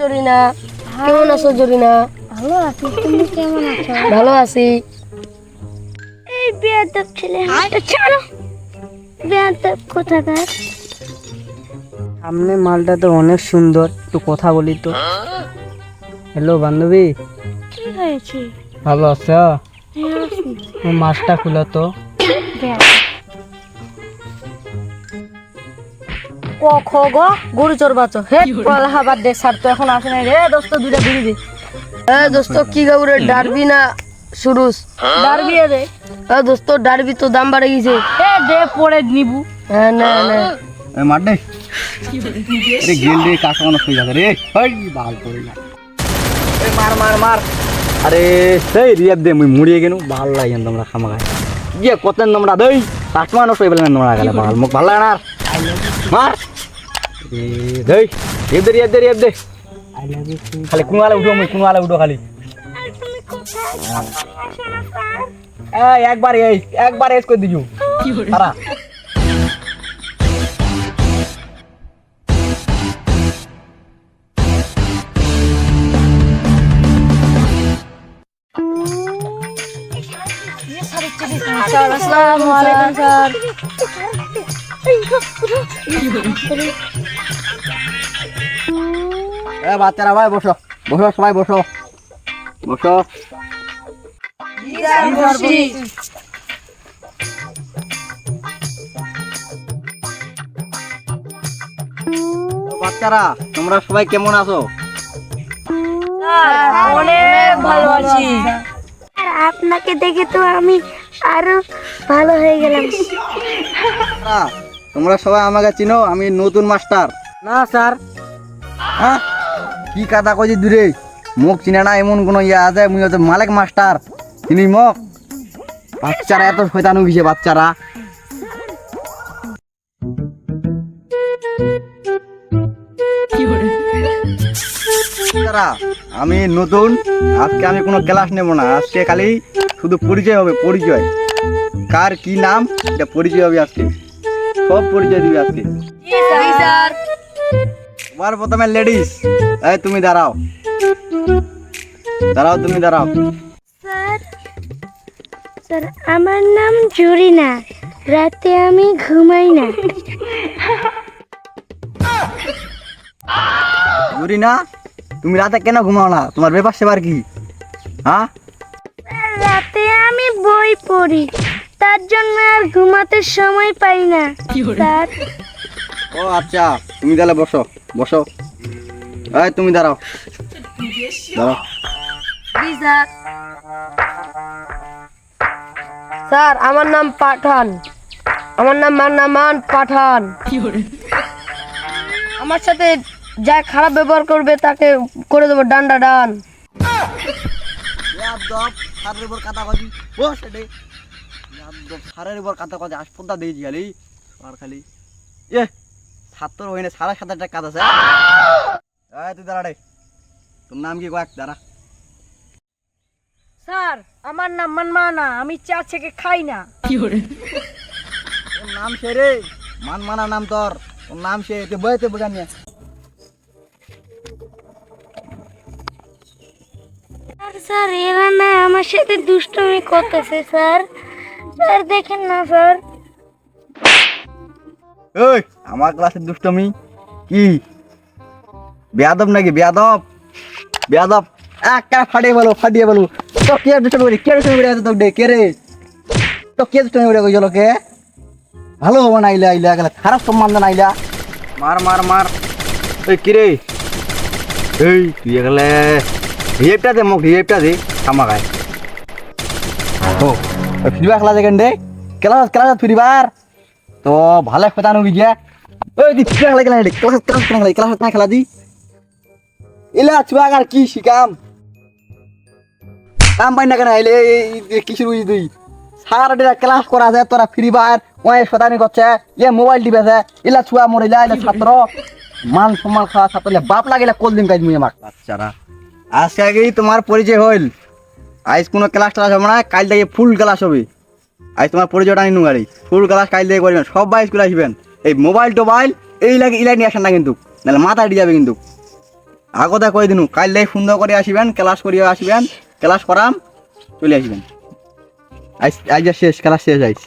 জরিনা? কেমন আছো জরিনা? ভালো আছি। তুমি কেমন আছো ভালো আছি এই বেয়াদব ছেলে হাতটা ছাড়ো। বেয়াদব কোথাকার? সামনে মালটা তো অনেক সুন্দর একটু কথা বলি তো। হ্যালো বান্ধবী। কি হয়েছে? ভালো আছো? হ্যাঁ আছি মাছটা খুলো তো। বেয়াদব। ক খ গ গরু চরবাচো হে পলাহাবাদ দে স্যার তো এখন আসে নাই রে। দোস্ত দুইটা বিড়ি দে। এ দোস্ত কি গাবরে ডারবি না সুরুস ডারবি রে এ দোস্ত ডারবি তো দাম বাড়ে গেছে। এ দে পরে নিবু। হ্যাঁ না না। এ মার দে। আরে গেল রে কাকা মানুষ হয়ে যাবে রে? হই বাল করে না। এ মার মার মার। আরে সেই রিয়াব দে মুই মুড়িয়ে গেনু। ভালো লাগেন তোমরা খামা খাই গিয়ে কতেন তোমরা দেই। কাঠ মানুষ হয়ে পেলেন তোমরা গেলে ভালো মুখ ভালো লাগে না মার। খালি কোনওয়ালে উঠো মুই কোনওয়ালে উঠো খালি একবার এই একবার এস করে দিজু সারা আসসালামু আলাইকুম স্যার বাচ্চারা ভাই বসো। বসো সবাই বসো। বসো। বাচ্চারা তোমরা সবাই কেমন আছো? অনেক ভালো আছি। আপনাকে দেখে তো আমি আরও ভালো হয়ে গেলাম। তোমরা সবাই আমাকে চিনো আমি নতুন মাস্টার। না স্যার। হ্যাঁ? কি কথা কইছি দূরে? মুখ চিনে না এমন কোনো ইয়ে আছে মুই হচ্ছে মালিক মাস্টার। চিনি মুখ বাচ্চারা এত গেছে বাচ্চারা? বাচ্চারা, আমি নতুন আজকে আমি কোনো ক্লাস নেব না আজকে খালি শুধু পরিচয় হবে পরিচয়। কার কি নাম এটা পরিচয় হবে আজকে। সব পরিচয় দিবে আজকে। সবার প্রথমে লেডিস এই তুমি দাঁড়াও। দাঁড়াও তুমি দাঁড়াও। স্যার আমার নাম জুরিনা। রাতে আমি ঘুমাই না। বুড়ি না তুমি রাতে কেন ঘুমাও না? তোমার ব্যাপার সেবার কি? হ্যাঁ? রাতে আমি বই পড়ি। তার জন্য আর ঘুমাতে সময় পাই না। স্যার? ও আচ্ছা তুমি তাহলে বসো বসো। এই তুমি দাঁড়াও। দাঁড়াও। স্যার। স্যার আমার নাম পাঠান। আমার নাম মান্নামান পাঠান। আমার সাথে যা খারাপ ব্যবহার করবে তাকে করে দেবো ডান্ডা ডান। সারের সারের উপর হাসপাতাল দিয়েছি খালি আর খালি। এ হইনে সাড়ে সাত হাজার কাজ আছে। তুই দাঁড়া তোর নাম কি কয়েক? দাঁড়া। স্যার আমার নাম মানমানা আমি চা থেকে খাই না। তোর নাম সে রে? মান মানা নাম তোর। তোর নাম সে তুই বইতে বোঝা নিয়ে স্যার স্যার এরা না আমার সাথে দুষ্টুমি করতেছে স্যার। স্যার দেখেন না স্যার। ওই আমার ক্লাসের দুষ্টমি? কি? বেয়াদব নাকি? বেয়াদব? বেয়াদব। একটা ফাটিয়ে বলো ফাটিয়ে বলো। তো কে দুষ্টমি করি? কে দুষ্টমি করে তো ডে কে রে? তো কে দুষ্টমি করে কইলো কে? ভালো হব না আইলা আইলা গেলে। খারাপ সম্মান না আইলা। মার মার মার। ওই কি রে? এই তুই গেলে? রিয়েপটা দে মোক রিয়েপটা দে। খামা খায় ও ফিরবা খেলা দেখেন দে ক্লাস ক্লাস ফিরিবার। তো ভালো পেতানো গিয়া ওই দি ফিরা খেলা খেলা ক্লাস ক্লাস খেলা খেলা ক্লাস না খেলা দি। ইলা চুয়াক আর কি শিকাম। কাম পাই না কেন? আইলে কিছু বুঝি তুই। সারা দিন ক্লাস করা যায়, তোরা ফ্রি ফায়ার ওই শতানি করছে। ইয়ে মোবাইল টিপেছে। ইলা ছুয়া মরিলা, ইলা ছাত্র। মান সম্মান খাওয়া ছাত্র। বাপ লাগিলে কোল দিন কাজ মুই আমাক বাচ্চারা আজকে আগেই তোমার পরিচয় হইল। আজ কোনো ক্লাস টালাস হবে না, কাল থেকে ফুল ক্লাস হবে। আজ তোমার পরিচয়টা আনি গাড়ি। ফুল ক্লাস কাল থেকে করবেন, সবাই স্কুলে আসবেন। এই মোবাইল টোবাইল এই লাগে ইলাই নিয়ে আসেন না কিন্তু। নাহলে মাথা দিয়ে যাবে কিন্তু। আগতে কই দিনু থেকে সুন্দর করে আসবেন ক্লাস করিয়ে আসবেন ক্লাস করাম, চলে আসবেন। আজ আজ শেষ ক্লাস শেষ আইস